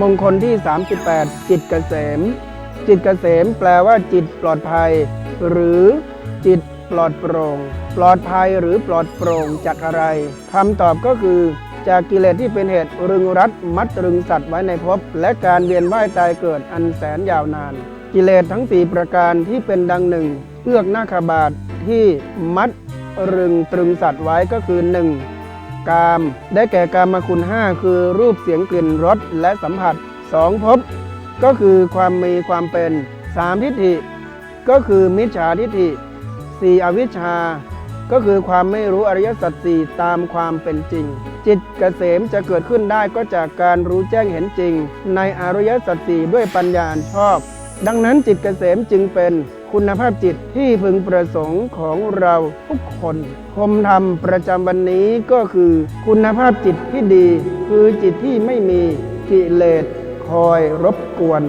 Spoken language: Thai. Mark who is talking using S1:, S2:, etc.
S1: มงคลที่ 38 จิตเกษม จิตเกษมแปลว่าจิตปลอดภัย หรือจิตปลอดโปร่ง ปลอดภัยหรือปลอดโปร่งจากอะไรคำตอบก็คือ จากกิเลสที่เป็นเหตุรึงรัดมัดตรึงสัตว์ไว้ในภพและการเวียนว่ายตายเกิดอันแสนยาวนาน กิเลสทั้งสี่ประการที่เป็นดังหนึ่งเอื้อกหน้าขบาทที่มัดรึงตรึงสัตว์ไว้ก็คือหนึ่ง กาม ได้แก่กามคุณห้าคือรูปเสียงกลิ่นรสและสัมผัสสองภพก็คือความมีความเป็นสามทิฏฐิ ก็คือมิจฉาทิฏฐิสี่อวิชชา ก็คือความไม่รู้อริยสัจสี่ตามความเป็นจริง จิตเกษมจะเกิดขึ้นได้ก็จากการรู้แจ้งเห็นจริง ในอริยสัจสี่ด้วยปัญญาอันชอบ ดังนั้นจิตเกษมจึงเป็น คุณภาพจิตที่พึงประสงค์ของเราทุกคนคมธรรมประจำวันนี้ก็คือ คุณภาพจิตที่ดี คือจิตที่ไม่มีกิเลสคอยรบกวน